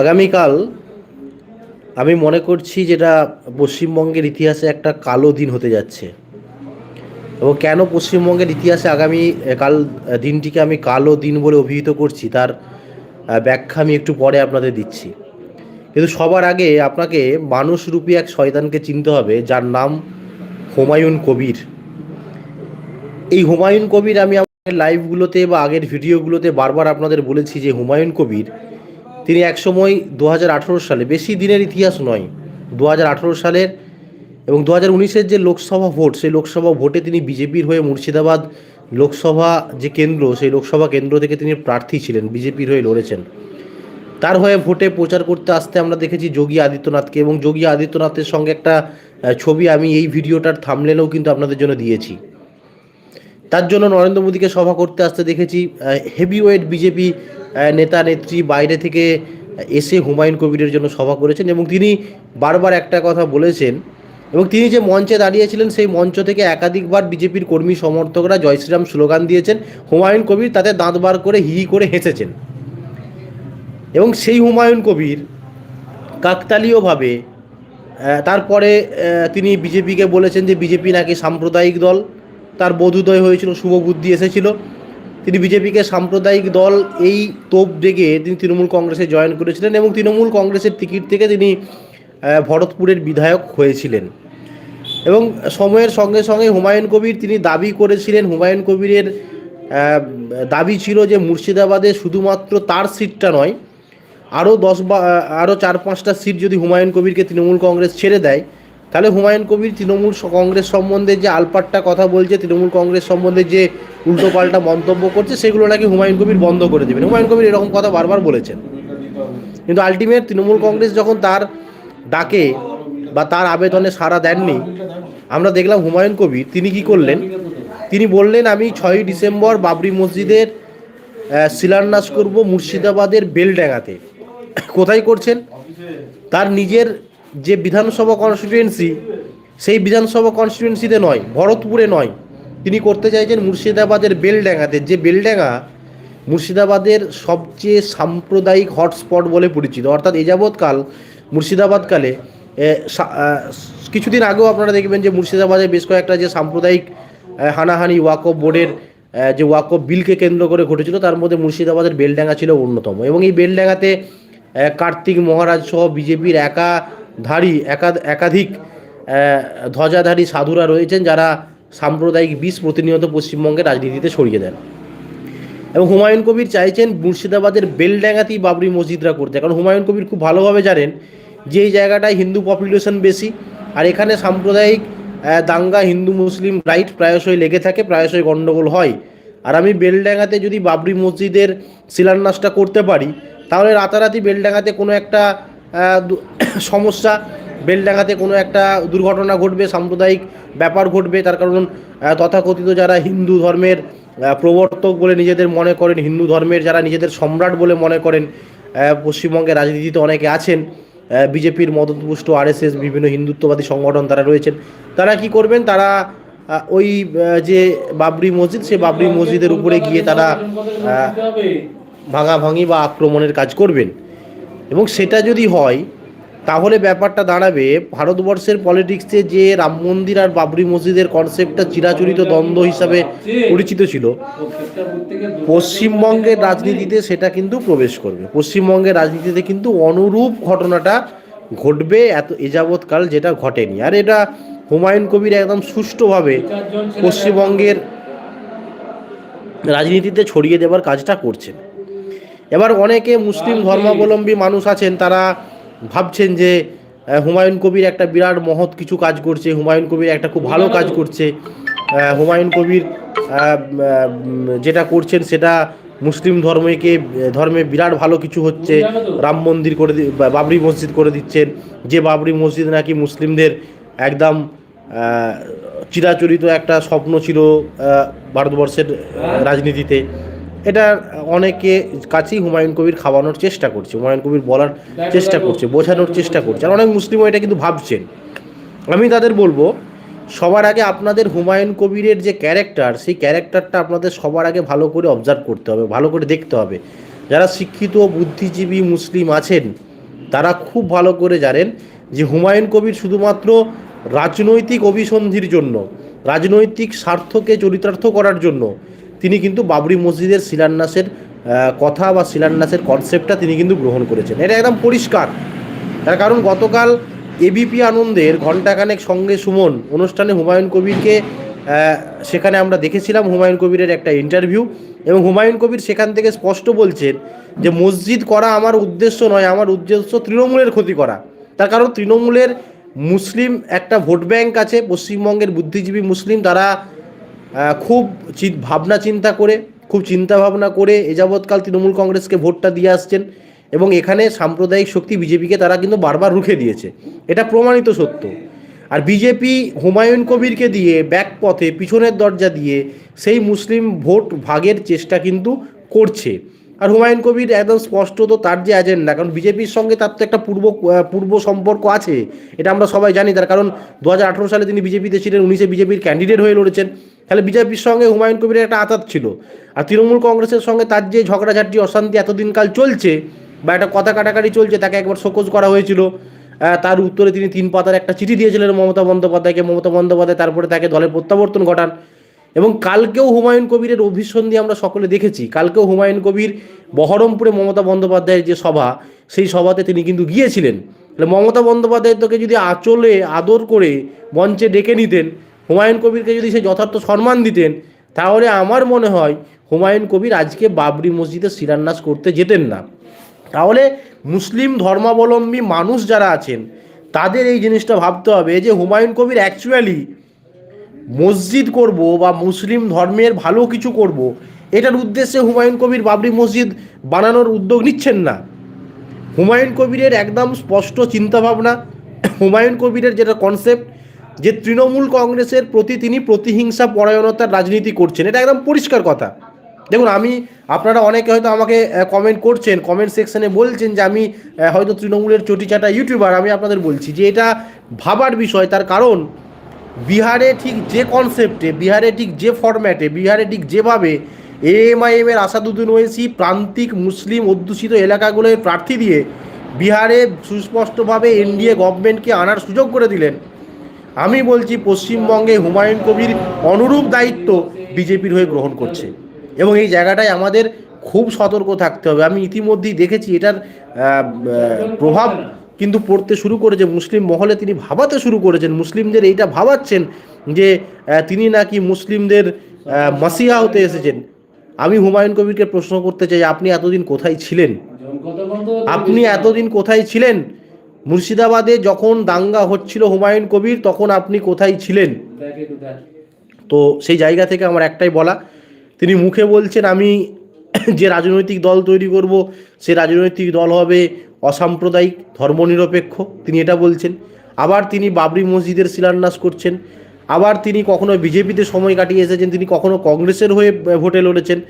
আগামীকাল আমি মনে করছি যেটা পশ্চিমবঙ্গের ইতিহাসে একটা কালো দিন হতে যাচ্ছে। এবং কেন পশ্চিমবঙ্গের ইতিহাসে আগামী কাল দিনটিকে আমি কালো দিন বলে অভিহিত করছি তার ব্যাখ্যা আমি একটু পরে আপনাদের দিচ্ছি। কিন্তু সবার আগে আপনাকে মানুষরূপী এক শয়তানকে চিনতে হবে যার নাম হুমায়ুন কবির। এই হুমায়ুন কবির আমি আমার লাইভগুলোতে বা আগের ভিডিওগুলোতে বারবার আপনাদের বলেছি যে হুমায়ুন কবির তিনি একসময় দু হাজার আঠেরো সালে, বেশি দিনের ইতিহাস নয় দু সালের এবং দু হাজার উনিশের যে লোকসভা ভোট, সেই লোকসভা ভোটে তিনি বিজেপির হয়ে মুর্শিদাবাদ লোকসভা যে কেন্দ্র, সেই লোকসভা কেন্দ্র থেকে তিনি প্রার্থী ছিলেন, বিজেপির হয়ে লড়েছেন। তার হয়ে ভোটে প্রচার করতে আসতে আমরা দেখেছি যোগী আদিত্যনাথকে এবং যোগী আদিত্যনাথের সঙ্গে একটা ছবি আমি এই ভিডিওটার থামলেলেও কিন্তু আপনাদের জন্য দিয়েছি। তার জন্য নরেন্দ্র মোদীকে সভা করতে আসতে দেখেছি হেভিওয়েট বিজেপি নেতা নেত্রী বাইরে থেকে এসে হুমায়ুন কবিরের জন্য সভা করেছেন এবং তিনি বারবার একটা কথা বলেছেন এবং তিনি যে মঞ্চে দাঁড়িয়েছিলেন সেই মঞ্চ থেকে একাধিকবার বিজেপির কর্মী সমর্থকরা জয় শ্রীরাম স্লোগান দিয়েছেন, হুমায়ুন কবির তাতে দাঁত বার করে হি করে হেসেছেন। এবং সেই হুমায়ুন কবির কাকতালীয়ভাবে তারপরে তিনি বিজেপিকে বলেছেন যে বিজেপি নাকি সাম্প্রদায়িক দল, তার বোধোদয় হয়েছিল, শুভ বুদ্ধি এসেছিল। তিনি বিজেপিকে সাম্প্রদায়িক দল এই তোপ ডেকে তিনি তৃণমূল কংগ্রেসে জয়েন করেছিলেন এবং তৃণমূল কংগ্রেসের টিকিট থেকে তিনি ভরতপুরের বিধায়ক হয়েছিলেন। এবং সময়ের সঙ্গে সঙ্গে হুমায়ুন কবির তিনি দাবি করেছিলেন, হুমায়ুন কবিরের দাবি ছিল যে মুর্শিদাবাদে শুধুমাত্র তার সিটটা নয়, আরও দশ বা আরও চার পাঁচটা সিট যদি হুমায়ুন কবিরকে তৃণমূল কংগ্রেস ছেড়ে দেয় তাহলে হুমায়ুন কবির তৃণমূল কংগ্রেস সম্বন্ধে যে আলপাট্টা কথা বলছে, তৃণমূল কংগ্রেস সম্বন্ধে যে উল্টোপাল্টা মন্তব্য করছে, সেগুলো নাকি হুমায়ুন কবির বন্ধ করে দেবেন। হুমায়ুন কবির এরকম কথা বারবার বলেছেন। কিন্তু আলটিমেট তৃণমূল কংগ্রেস যখন তার ডাকে বা তার আবেদনে সাড়া দেননি, আমরা দেখলাম হুমায়ুন কবির তিনি কি করলেন? তিনি বললেন, আমি ছয়ই ডিসেম্বর বাবরি মসজিদের শিলান্যাস করব মুর্শিদাবাদের বেলডাঙ্গাতে। কোথায় করছেন? তার নিজের যে বিধানসভা কনস্টিটুয়েন্সি সেই বিধানসভা কনস্টিটুয়েন্সিতে নয়, ভরতপুরে নয়। তিনি করতে চাইছেন মুর্শিদাবাদের বেলডাঙ্গাতে। যে বেলডাঙ্গা মুর্শিদাবাদের সবচেয়ে সাম্প্রদায়িক হটস্পট বলে পরিচিত। অর্থাৎ এ যাবৎকাল মুর্শিদাবাদকালে কিছুদিন আগেও আপনারা দেখবেন যে মুর্শিদাবাদে বেশ কয়েকটা যে সাম্প্রদায়িক হানাহানি ওয়াকফ বোর্ডের যে ওয়াকফ বিলকে কেন্দ্র করে ঘটেছিল, তার মধ্যে মুর্শিদাবাদের বেলডাঙ্গা ছিল অন্যতম। এবং এই বেলডাঙ্গাতে কার্তিক মহারাজ সহ বিজেপির একাধারী একা একাধিক ধ্বজাধারী সাধুরা রয়েছেন যারা সাম্প্রদায়িক বিষ প্রতিনিয়ত পশ্চিমবঙ্গের রাজনীতিতে সরিয়ে দেন। এবং হুমায়ুন কবির চাইছেন মুর্শিদাবাদের বেলডাঙ্গাতেই বাবরি মসজিদরা করতে। কারণ হুমায়ুন কবির খুব ভালোভাবে জানেন যে এই জায়গাটায় হিন্দু পপুলেশন বেশি আর এখানে সাম্প্রদায়িক দাঙ্গা, হিন্দু, মুসলিম রাইট প্রায়শই লেগে থাকে, প্রায়শই গণ্ডগোল হয়। আর আমি বেলডাঙ্গাতে যদি বাবরি মসজিদের শিলান্যাসটা করতে পারি, তাহলে রাতারাতি বেলডাঙ্গাতে কোনো একটা সমস্যা। বেলডাঙ্গাতে কোনো একটা দুর্ঘটনা ঘটবে, সাম্প্রদায়িক ব্যাপার ঘটবে, তার কারণ তথাকথিত যারা হিন্দু ধর্মের প্রবর্তক বলে নিজেদের মনে করেন, হিন্দু ধর্মের যারা নিজেদের সম্রাট বলে মনে করেন পশ্চিমবঙ্গের রাজনীতিতে অনেকে আছেন বিজেপির মদতপুষ্ট আরএসএস, বিভিন্ন হিন্দুত্ববাদী সংগঠন তারা রয়েছেন। তারা কি করবেন? তারা ওই যে বাবরি মসজিদ সে বাবরি মসজিদের উপরে গিয়ে তারা ভাঙাভাঙি বা আক্রমণের কাজ করবেন। এবং সেটা যদি হয়, তাহলে ব্যাপারটা দাঁড়াবে ভারতবর্ষের পলিটিক্সে যে রাম মন্দির আর বাবরি মসজিদের কনসেপ্টটা চিরাচরিত দ্বন্দ্ব হিসাবে পরিচিত ছিল। পশ্চিমবঙ্গের রাজনীতিতে সেটা কিন্তু প্রবেশ করবে। পশ্চিমবঙ্গের রাজনীতিতে কিন্তু অনুরূপ ঘটনাটা ঘটবে এত, এ যাবৎকাল যেটা ঘটেনি। আর এটা হুমায়ুন কবির একদম সুষ্ঠুভাবে পশ্চিমবঙ্গের রাজনীতিতে ছড়িয়ে দেওয়ার কাজটা করছেন। এবার অনেকে মুসলিম ধর্মাবলম্বী মানুষ আছেন তারা ভাবছেন যে হুমায়ুন কবির একটা বিরাট মহৎ কিছু কাজ করছে হুমায়ুন কবির একটা খুব ভালো কাজ করছে হুমায়ুন কবির যেটা করছেন সেটা মুসলিম ধর্মকে ধর্মে বিরাট ভালো কিছু হচ্ছে রাম মন্দির করে দি- বা- বাবরি মসজিদ করে দিচ্ছেন যে বাবরি মসজিদ নাকি মুসলিমদের একদম চিরাচরিত একটা স্বপ্ন ছিল ভারতবর্ষের রাজনীতিতে। এটা অনেকে কাছেই হুমায়ুন কবির খাওয়ানোর চেষ্টা করছে, হুমায়ুন কবির বলার চেষ্টা করছে, বোঝানোর চেষ্টা করছে। আর অনেক মুসলিমও এটা কিন্তু ভাবছেন। আমি তাদের বলব, সবার আগে আপনাদের হুমায়ুন কবিরের যে ক্যারেক্টার সেই ক্যারেক্টারটা আপনাদের সবার আগে ভালো করে অবজার্ভ করতে হবে, ভালো করে দেখতে হবে। যারা শিক্ষিত, বুদ্ধিজীবী মুসলিম আছেন, তারা খুব ভালো করে জানেন যে হুমায়ুন কবির শুধুমাত্র রাজনৈতিক অভিসন্ধির জন্য, রাজনৈতিক স্বার্থকে চরিতার্থ করার জন্য তিনি কিন্তু বাবরি মসজিদের শিলান্যাসের কথা বা শিলান্যাসের কনসেপ্টটা তিনি কিন্তু গ্রহণ করেছেন। এটা একদম পরিষ্কার। তার কারণ গতকাল এবিপি আনন্দের ঘণ্টাখানেক সঙ্গে সুমন অনুষ্ঠানে হুমায়ুন কবিরকে সেখানে আমরা দেখেছিলাম হুমায়ুন কবিরের একটা ইন্টারভিউ এবং হুমায়ুন কবির সেখান থেকে স্পষ্ট বলছেন যে, মসজিদ করা আমার উদ্দেশ্য নয়, আমার উদ্দেশ্য তৃণমূলের ক্ষতি করা। তার কারণ তৃণমূলের মুসলিম একটা ভোট ব্যাংক আছে, পশ্চিমবঙ্গের বুদ্ধিজীবী মুসলিম, তারা খুব ভাবনা চিন্তা করে, খুব চিন্তা ভাবনা করে এ যাবৎকাল তৃণমূল কংগ্রেসকে ভোটটা দিয়ে আসছেন এবং এখানে সাম্প্রদায়িক শক্তি বিজেপিকে তারা কিন্তু বারবার রুখে দিয়েছে। এটা প্রমাণিত সত্য। আর বিজেপি হুমায়ুন কবিরকে দিয়ে ব্যাক পথে, পিছনের দরজা দিয়ে সেই মুসলিম ভোট ভাগের চেষ্টা কিন্তু করছে। আর হুমায়ুন কবির একদম স্পষ্ট তো তার যে এজেন্ডা কারণ বিজেপির সঙ্গে তার তো একটা পূর্ব পূর্ব সম্পর্ক আছে, এটা আমরা সবাই জানি। তার কারণ দু হাজার আঠেরো সালে তিনি বিজেপিতে ছিলেন, উনিশে বিজেপির ক্যান্ডিডেট হয়ে লড়েছেন। তাহলে বিজেপির সঙ্গে হুমায়ুন কবিরের একটা আতাত ছিল। আর তৃণমূল কংগ্রেসের সঙ্গে তার যে ঝগড়াঝাটি, অশান্তি এতদিনকাল চলছে বা একটা কথা কাটাকাটি চলছে তাকে একবার শোকজ করা হয়েছিল। তার উত্তরে তিনি তিন পাতার একটা চিঠি দিয়েছিলেন মমতা বন্দ্যোপাধ্যায়কে। মমতা বন্দ্যোপাধ্যায় তারপরে তাকে দলে প্রত্যাবর্তন ঘটান। এবং কালকেও হুমায়ুন কবিরের অভিসন্ধি আমরা সকলে দেখেছি। কালকেও হুমায়ুন কবির বহরমপুরে মমতা বন্দ্যোপাধ্যায়ের যে সভা, সেই সভাতে তিনি কিন্তু গিয়েছিলেন। তাহলে মমতা বন্দ্যোপাধ্যায় তোকে যদি আঁচলে আদর করে মঞ্চে ডেকে নিতেন হুমায়ুন কবিরকে যদি সে যথার্থ সম্মান দিতেন, তাহলে আমার মনে হয় হুমায়ুন কবির আজকে বাবরি মসজিদে শিলান্যাস করতে যেতেন না। তাহলে মুসলিম ধর্মাবলম্বী মানুষ যারা আছেন, তাদের এই জিনিসটা ভাবতে হবে যে হুমায়ুন কবির অ্যাকচুয়ালি মসজিদ করব বা মুসলিম ধর্মের ভালো কিছু করব, এটার উদ্দেশ্যে হুমায়ুন কবির বাবরি মসজিদ বানানোর উদ্যোগ নিচ্ছেন না। হুমায়ুন কবিরের একদম স্পষ্ট চিন্তাভাবনা, হুমায়ুন কবিরের যেটা কনসেপ্ট যে তৃণমূল কংগ্রেসের প্রতি তিনি প্রতিহিংসা পরায়ণতার রাজনীতি করছেন, এটা একদম পরিষ্কার কথা। দেখুন, আমি, আপনারা অনেকে হয়তো আমাকে কমেন্ট করছেন কমেন্ট সেকশনে বলছেন যে আমি হয়তো তৃণমূলের চটিচাটা ইউটিউবার আমি আপনাদের বলছি যে এটা ভাবার বিষয়, তার কারণ বিহারে ঠিক যে কনসেপ্টে বিহারে ঠিক যে ফরম্যাটে বিহারে ঠিক যেভাবে এএমআইএম এর আসাদুদ্দিন ওয়েসি প্রান্তিক মুসলিম অধ্যুষিত এলাকাগুলোয় প্রার্থী দিয়ে বিহারে সুস্পষ্টভাবে এনডিএ গভর্নমেন্টকে আনার সুযোগ করে দিলেন। আমি বলছি পশ্চিমবঙ্গে হুমায়ুন কবির অনুরূপ দায়িত্ব বিজেপির হয়ে গ্রহণ করছে। এবং এই জায়গাটায় আমাদের খুব সতর্ক থাকতে হবে। আমি ইতিমধ্যেই দেখেছি এটার প্রভাব কিন্তু পড়তে শুরু করেছে। মুসলিম মহলে তিনি ভাবাতে শুরু করেছেন। মুসলিমদের এইটা ভাবাচ্ছেন যে তিনি নাকি মুসলিমদের মাসিহা হতে এসেছেন। আমি হুমায়ুন কবিরকে প্রশ্ন করতে চাই আপনি এতদিন কোথায় ছিলেন? আপনি এতদিন কোথায় ছিলেন? মুর্শিদাবাদে যখন দাঙ্গা হচ্ছিল হুমায়ুন কবির, তখন আপনি কোথায় ছিলেন? তো সেই জায়গা থেকে আমার একটাই বলা, তিনি মুখে বলছেন, আমি যে রাজনৈতিক দল তৈরি করব, সে রাজনৈতিক দল হবে অসাম্প্রদায়িক, ধর্মনিরপেক্ষ। তিনি এটা বলছেন। আবার তিনি বাবরি মসজিদের শিলান্যাস করছেন। আবার তিনি কখনো বিজেপিতে সময় কাটিয়ে এসেছেন। তিনি কখনো কংগ্রেসের হয়ে ভোটে লড়েছেন।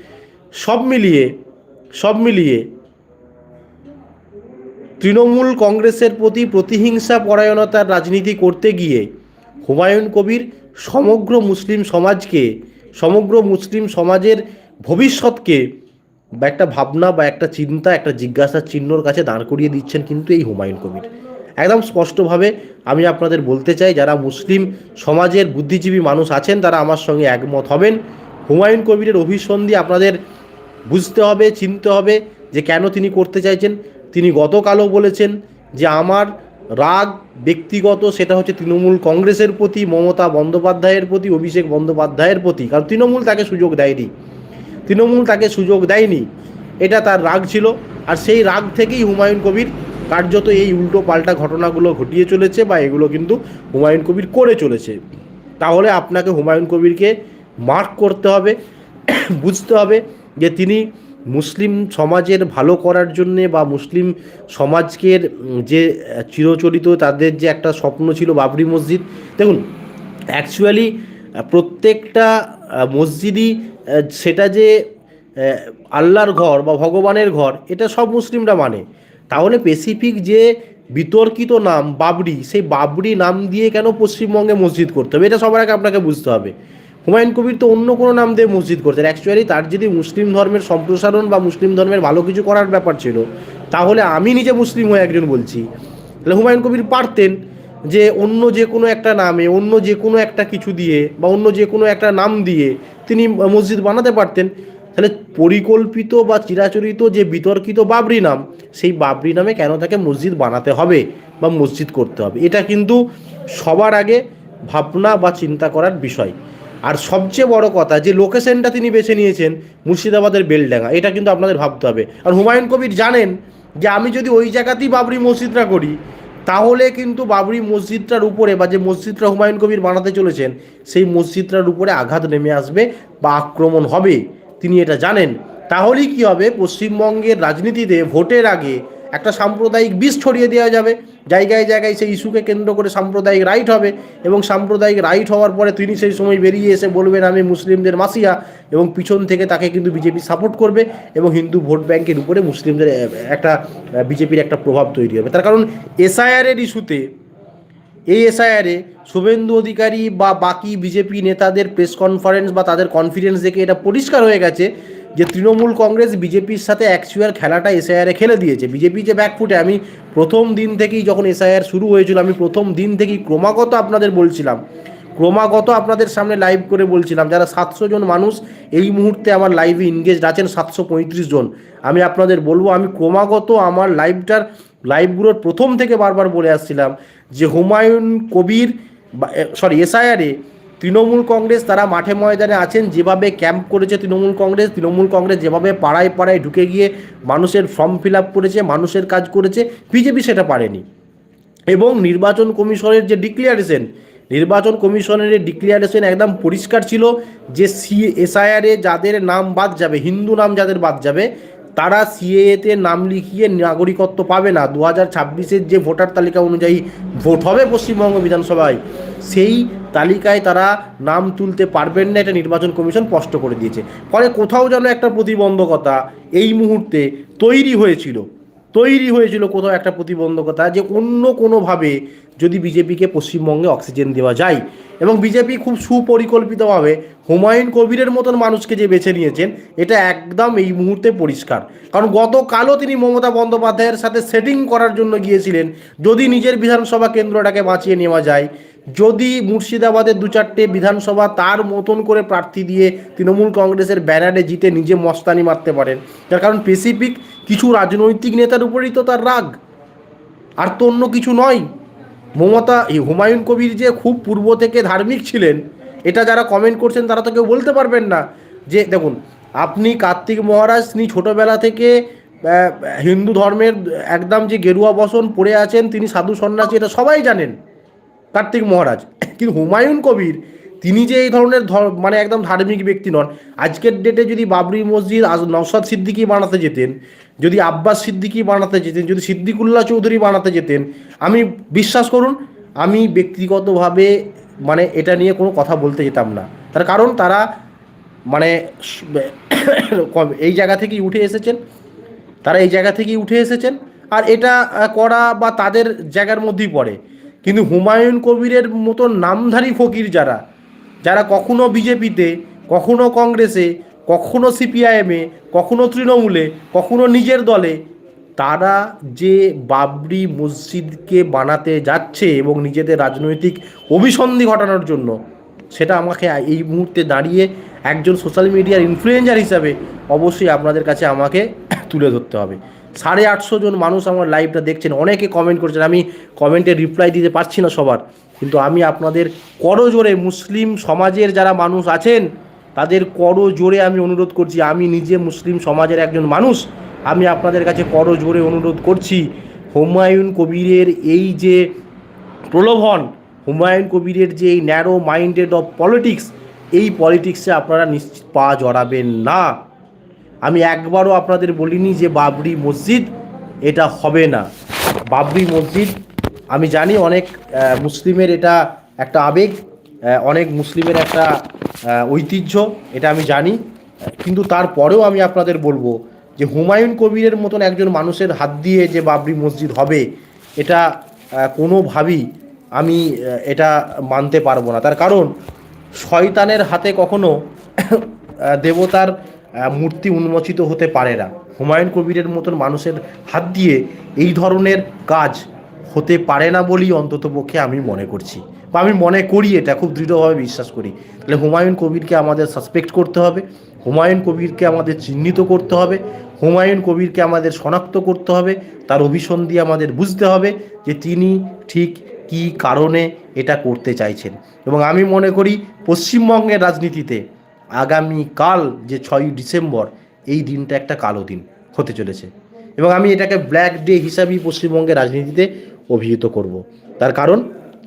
সব মিলিয়ে সব মিলিয়ে তৃণমূল কংগ্রেসের প্রতি প্রতিহিংসা পরায়ণতার রাজনীতি করতে গিয়ে হুমায়ুন কবির সমগ্র মুসলিম সমাজকে, সমগ্র মুসলিম সমাজের ভবিষ্যৎকে বা একটা ভাবনা বা একটা চিন্তা, একটা জিজ্ঞাসার চিহ্নর কাছে দাঁড় করিয়ে দিচ্ছেন কিন্তু এই হুমায়ুন কবির। একদম স্পষ্টভাবে আমি আপনাদের বলতে চাই, যারা মুসলিম সমাজের বুদ্ধিজীবী মানুষ আছেন, তারা আমার সঙ্গে একমত হবেন। হুমায়ুন কবিরের অভিসন্ধি আপনাদের বুঝতে হবে, চিনতে হবে যে কেন তিনি করতে চাইছেন। তিনি গতকালও বলেছেন যে আমার রাগ ব্যক্তিগত সেটা হচ্ছে তৃণমূল কংগ্রেসের প্রতি, মমতা বন্দ্যোপাধ্যায়ের প্রতি, অভিষেক বন্দ্যোপাধ্যায়ের প্রতি। কারণ তৃণমূল তাকে সুযোগ দেয়নি। তৃণমূল তাকে সুযোগ দেয়নি। এটা তার রাগ ছিল। আর সেই রাগ থেকেই হুমায়ুন কবির কার্যত এই উল্টো পাল্টা ঘটনাগুলো ঘটিয়ে চলেছে বা এগুলো কিন্তু হুমায়ুন কবির করে চলেছে। তাহলে আপনাকে হুমায়ুন কবিরকে মার্ক করতে হবে, বুঝতে হবে যে তিনি মুসলিম সমাজের ভালো করার জন্যে বা মুসলিম সমাজকে উম, যে চিরচরিত তাদের যে একটা স্বপ্ন ছিল বাবরি মসজিদ দেখুন অ্যাকচুয়ালি প্রত্যেকটা মসজিদই সেটা যে আল্লাহর ঘর বা ভগবানের ঘর এটা সব মুসলিমরা মানে। তাহলে স্পেসিফিক যে বিতর্কিত নাম বাবরি সেই বাবরি নাম দিয়ে কেন পশ্চিমবঙ্গে মসজিদ করতে হবে? এটা সবার আগে আপনাকে বুঝতে হবে। হুমায়ুন কবির তো অন্য কোনো নাম দিয়ে মসজিদ করতেন অ্যাকচুয়ালি তার যদি মুসলিম ধর্মের সম্প্রসারণ বা মুসলিম ধর্মের ভালো কিছু করার ব্যাপার ছিল, তাহলে আমি নিজে মুসলিম হয়ে একজন বলছি। তাহলে হুমায়ুন কবির পারতেন যে অন্য যে কোনো একটা নামে, অন্য যে কোনো একটা কিছু দিয়ে বা অন্য যে কোনো একটা নাম দিয়ে তিনি মসজিদ বানাতে পারতেন। তাহলে পরিকল্পিত বা চিরাচরিত যে বিতর্কিত বাবরি নাম, সেই বাবরি নামে কেন তাকে মসজিদ বানাতে হবে বা মসজিদ করতে হবে? এটা কিন্তু সবার আগে ভাবনা বা চিন্তা করার বিষয়। আর সবচেয়ে বড় কথা, যে লোকেশনটা তিনি বেছে নিয়েছেন মুর্শিদাবাদের বেলডাঙ্গা, এটা কিন্তু আপনাদের ভাবতে হবে। আর হুমায়ুন কবির জানেন যে আমি যদি ওই জায়গাতেই বাবরি মসজিদটা করি, তাহলে কিন্তু বাবরি মসজিদটার উপরে বা যে মসজিদটা হুমায়ুন কবির বানাতে চলেছেন, সেই মসজিদটার উপরে আঘাত নেমে আসবে বা আক্রমণ হবে। তিনি এটা জানেন। তাহলেই কি হবে? পশ্চিমবঙ্গের রাজনীতিতে ভোটের আগে একটা সাম্প্রদায়িক বিষ ছড়িয়ে দেওয়া যাবে। জায়গায় জায়গায় সেই ইস্যুকে কেন্দ্র করে সাম্প্রদায়িক রাইট হবে এবং সাম্প্রদায়িক রাইট হওয়ার পরে তিনি সেই সময় বেরিয়ে এসে বলবেন, আমি মুসলিমদের মাসিয়া। এবং পিছন থেকে তাকে কিন্তু বিজেপি সাপোর্ট করবে এবং হিন্দু ভোট ব্যাংকের উপরে মুসলিমদের একটা বিজেপির একটা প্রভাব তৈরি হবে। তার কারণ এসআইআরের ইস্যুতে, এই এসআইআরে শুভেন্দু অধিকারী বা বাকি বিজেপি নেতাদের প্রেস কনফারেন্স বা তাদের কনফিডেন্স দেখে এটা পরিষ্কার হয়ে গেছে যে তৃণমূল কংগ্রেস, বিজেপির সাথে অ্যাকচুয়াল খেলাটা এসআইআরে খেলে দিয়েছে। বিজেপি যে ব্যাকফুটে আমি প্রথম দিন থেকেই যখন এসআইআর শুরু হয়েছিল, আমি প্রথম দিন থেকেই ক্রমাগত আপনাদের বলছিলাম, ক্রমাগত আপনাদের সামনে লাইভ করে বলছিলাম, যারা সাতশো জন মানুষ এই মুহূর্তে আমার লাইভে ইনগেজ আছেন, সাতশো পঁয়ত্রিশ জন। আমি আপনাদের বলব, আমি ক্রমাগত আমার লাইভটার লাইভগুলোর প্রথম থেকে বারবার বলে আসছিলাম যে হুমায়ুন কবির সরি এসআইআরে তৃণমূল কংগ্রেস তারা মাঠে ময়দানে আছেন, যেভাবে ক্যাম্প করেছে তৃণমূল কংগ্রেস তৃণমূল কংগ্রেস যেভাবে পাড়ায় পাড়ায় ঢুকে গিয়ে মানুষের ফর্ম ফিল আপ করেছে, মানুষের কাজ করেছে, বিজেপি সেটা পারেনি। এবং নির্বাচন কমিশনের যে ডিক্লিয়ারেশন নির্বাচন কমিশনের ডিক্লিয়ারেশন একদম পরিষ্কার ছিল যে সি এসআইআরে যাদের নাম বাদ যাবে, হিন্দু নাম যাদের বাদ যাবে তারা সিএতে নাম লিখিয়ে নাগরিকত্ব পাবে না। দু হাজার ছাব্বিশের যে ভোটার তালিকা অনুযায়ী ভোট হবে পশ্চিমবঙ্গ বিধানসভায়। সেই তালিকায় তারা নাম তুলতে পারবেন না, এটা নির্বাচন কমিশন স্পষ্ট করে দিয়েছে। ফলে কোথাও যেন একটা প্রতিবন্ধকতা এই মুহূর্তে তৈরি হয়েছিল। তৈরি হয়েছিল কোথাও একটা প্রতিবন্ধকতা যে অন্য কোনোভাবে যদি বিজেপিকে পশ্চিমবঙ্গে অক্সিজেন দেওয়া যায়। এবং বিজেপি খুব সুপরিকল্পিতভাবে হুমায়ুন কবিরের মতন মানুষকে যে বেছে নিয়েছেন, এটা একদম এই মুহূর্তে পরিষ্কার। কারণ গতকালও তিনি মমতা বন্দ্যোপাধ্যায়ের সাথে সেটিং করার জন্য গিয়েছিলেন, যদি নিজের বিধানসভা কেন্দ্রটাকে বাঁচিয়ে নেওয়া যায়। যদি মুর্শিদাবাদের দু চারটে বিধানসভা তার মতন করে প্রার্থী দিয়ে তৃণমূল কংগ্রেসের ব্যানারে জিতে নিজে মস্তানি মারতে পারেন তার কারণ স্পেসিফিক কিছু রাজনৈতিক নেতার উপরেই তো তার রাগ। আর তো অন্য কিছু নয়। মমতা, এই হুমায়ুন কবির যে খুব পূর্ব থেকে ধার্মিক ছিলেন, এটা যারা কমেন্ট করছেন তারা তো কেউ বলতে পারবেন না। যে দেখুন, আপনি কার্তিক মহারাজ, তিনি ছোটোবেলা থেকে হিন্দু ধর্মের একদম যে গেরুয়া বসন পড়ে আছেন, তিনি সাধু সন্ন্যাসী, এটা সবাই জানেন। কার্তিক মহারাজ। কিন্তু হুমায়ুন কবির, তিনি যে এই ধরনের ধর- মানে একদম ধার্মিক ব্যক্তি নন, আজকের ডেটে যদি বাবরি মসজিদ আজ- নওশাদ সিদ্দিকি বানাতে যেতেন, যদি আব্বাস সিদ্দিকি বানাতে যেতেন, যদি সিদ্দিকুল্লাহ চৌধুরী বানাতে যেতেন, আমি বিশ্বাস করুন, আমি ব্যক্তিগতভাবে মানে এটা নিয়ে কোনো কথা বলতে যেতাম না। তার কারণ তারা মানে এই জায়গা থেকেই উঠে এসেছেন। তারা এই জায়গা থেকেই উঠে এসেছেন। আর এটা করা বা তাদের জায়গার মধ্যেই পড়ে। কিন্তু হুমায়ুন কবিরের মতো নামধারী ফকির যারা যারা কখনো বিজেপিতে, কখনো কংগ্রেসে, কখনো সিপিআইএমে, কখনো তৃণমূলে, কখনো নিজের দলে, তারা যে বাবরি মসজিদকে বানাতে যাচ্ছে এবং নিজেদের রাজনৈতিক অভিসন্ধি ঘটানোর জন্য, সেটা আমাকে এই মুহূর্তে দাঁড়িয়ে একজন সোশ্যাল মিডিয়ার ইনফ্লুয়েঞ্জার হিসাবে অবশ্যই আপনাদের কাছে আমাকে তুলে ধরতে হবে। সাড়ে আটশো জন মানুষ আমার লাইভটা দেখছেন। অনেকে কমেন্ট করছেন, আমি কমেন্টে রিপ্লাই দিতে পারছি না সবার। কিন্তু আমি আপনাদের করজোরে মুসলিম সমাজের যারা মানুষ আছেন, তাদের করজোরে আমি অনুরোধ করছি। আমি নিজে মুসলিম সমাজের একজন মানুষ, আমি আপনাদের কাছে করজোরে অনুরোধ করছি। হুমায়ুন কবিরের এই যে প্রলোভন, হুমায়ুন কবিরের যে এই ন্যারো মাইন্ডেড অফ পলিটিক্স এই পলিটিক্সে আপনারা নিশ্চিত পা জড়াবেন না। আমি একবারও আপনাদের বলিনি যে বাবরি মসজিদ এটা হবে না। বাবরি মসজিদ, আমি জানি অনেক মুসলিমের এটা একটা আবেগ অনেক মুসলিমের একটা ঐতিহ্য, এটা আমি জানি। কিন্তু তারপরেও আমি আপনাদের বলব যে হুমায়ুন কবিরের মতন একজন মানুষের হাত দিয়ে যে বাবরি মসজিদ হবে, এটা কোনোভাবেই আমি এটা মানতে পারব না। তার কারণ, শয়তানের হাতে কখনো দেবতার মূর্তি উন্মোচিত হতে পারে না। হুমায়ুন কবিরের মতন মানুষের হাত দিয়ে এই ধরনের কাজ হতে পারে না বলেই অন্তত পক্ষে আমি মনে করছি। বা আমি মনে করি এটা, খুব দৃঢ়ভাবে বিশ্বাস করি। তাহলে হুমায়ুন কবিরকে আমাদের সাসপেক্ট করতে হবে, হুমায়ুন কবিরকে আমাদের চিহ্নিত করতে হবে, হুমায়ুন কবিরকে আমাদের শনাক্ত করতে হবে, তার অভিসন্ধি আমাদের বুঝতে হবে যে তিনি ঠিক কী কারণে এটা করতে চাইছেন। এবং আমি মনে করি পশ্চিমবঙ্গের রাজনীতিতে আগামীকাল যে ছয়ই ডিসেম্বর, এই দিনটা একটা কালো দিন হতে চলেছে। এবং আমি এটাকে ব্ল্যাক ডে হিসাবেই পশ্চিমবঙ্গের রাজনীতিতে অভিহিত করব। তার কারণ,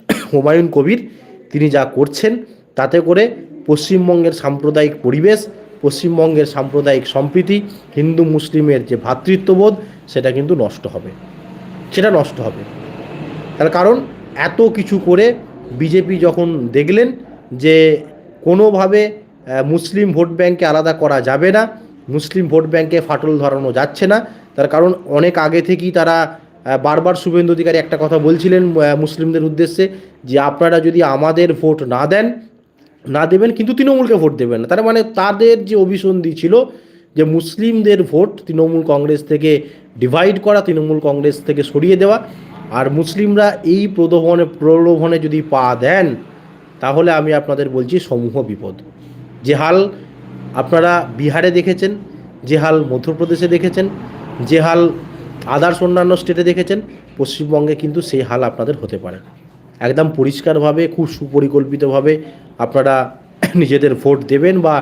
হুমায়ুন কবির, তিনি যা করছেন, তাতে করে পশ্চিমবঙ্গের সাম্প্রদায়িক পরিবেশ, পশ্চিমবঙ্গের সাম্প্রদায়িক সম্প্রীতি, হিন্দু মুসলিমের যে ভ্রাতৃত্ববোধ সেটা কিন্তু নষ্ট হবে। সেটা নষ্ট হবে। তার কারণ, এত কিছু করে বিজেপি যখন দেখলেন যে কোনোভাবে মুসলিম ভোট ব্যাংকে আলাদা করা যাবে না। মুসলিম ভোট ব্যাংকে ফাটল ধরানো যাচ্ছে না। তার কারণ অনেক আগে থেকেই তারা বারবার শুভেন্দু অধিকারী একটা কথা বলছিলেন মুসলিমদের উদ্দেশ্যে যে আপনারা যদি আমাদের ভোট না দেন, না দেবেন কিন্তু তৃণমূলকে ভোট দেবেন না। তার মানে তাদের যে অভিসন্ধি ছিল যে মুসলিমদের ভোট তৃণমূল কংগ্রেস থেকে ডিভাইড করা, তৃণমূল কংগ্রেস থেকে সরিয়ে দেওয়া। আর মুসলিমরা এই প্রলোভনে প্রলোভনে যদি পা দেন, তাহলে আমি আপনাদের বলছি সমূহ বিপদ। যে হাল আপনারা বিহারে দেখেছেন, যে হাল মধ্যপ্রদেশে দেখেছেন, যে হাল আদার্স অন্যান্য স্টেটে দেখেছেন, পশ্চিমবঙ্গে কিন্তু সেই হাল আপনাদের হতে পারে। একদম পরিষ্কারভাবে, খুব সুপরিকল্পিতভাবে আপনারা নিজেদের ভোট দেবেন বা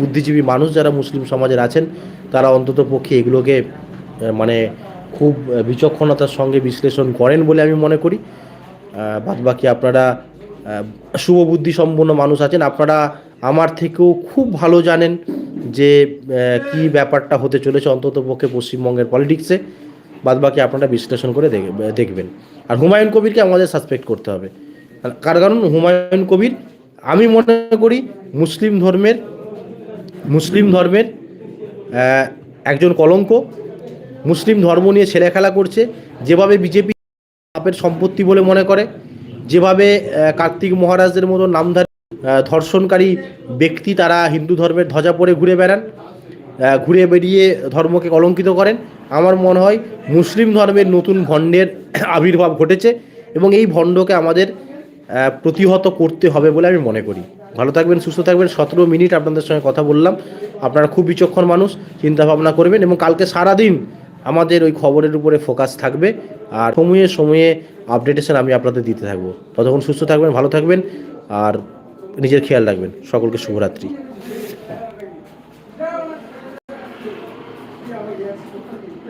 বুদ্ধিজীবী মানুষ যারা মুসলিম সমাজের আছেন, তারা অন্তত পক্ষে এগুলোকে মানে খুব বিচক্ষণতার সঙ্গে বিশ্লেষণ করেন বলে আমি মনে করি। বাদ বাকি আপনারা শুভ শুভবুদ্ধি সম্পন্ন মানুষ আছেন, আপনারা আমার থেকেও খুব ভালো জানেন যে কি ব্যাপারটা হতে চলেছে অন্তত পক্ষে পশ্চিমবঙ্গের পলিটিক্সে। বাদ বাকি আপনারা বিশ্লেষণ করে দেখ- দেখবেন। আর হুমায়ুন কবিরকে আমাদের সাসপেক্ট করতে হবে। কার কারণ? হুমায়ুন কবির, আমি মনে করি মুসলিম ধর্মের মুসলিম ধর্মের একজন কলঙ্ক। মুসলিম ধর্ম নিয়ে ছেলে খেলা করছে। যেভাবে বিজেপি বাপের সম্পত্তি বলে মনে করে, যেভাবে কার্তিক মহারাজদের মতো নামধারী ধর্ষণকারী ব্যক্তি তারা হিন্দু ধর্মের ধ্বজা পরে ঘুরে বেড়ান ঘুরে বেরিয়ে ধর্মকে কলঙ্কিত করেন। আমার মনে হয় মুসলিম ধর্মের নতুন ভণ্ডের আবির্ভাব ঘটেছে এবং এই ভণ্ডকে আমাদের প্রতিহত করতে হবে বলে আমি মনে করি। ভালো থাকবেন, সুস্থ থাকবেন। সতেরো মিনিট আপনাদের সঙ্গে কথা বললাম। আপনারা খুব বিচক্ষণ মানুষ চিন্তা ভাবনা করবেন এবং কালকে সারাদিন আমাদের ওই খবরের উপরে ফোকাস থাকবে। আর সময়ে সময়ে আপডেটেশন আমি আপনাদের দিতে থাকব। ততক্ষণ সুস্থ থাকবেন, ভালো থাকবেন। আর নিজের খেয়াল রাখবেন। সকলকে শুভরাত্রি।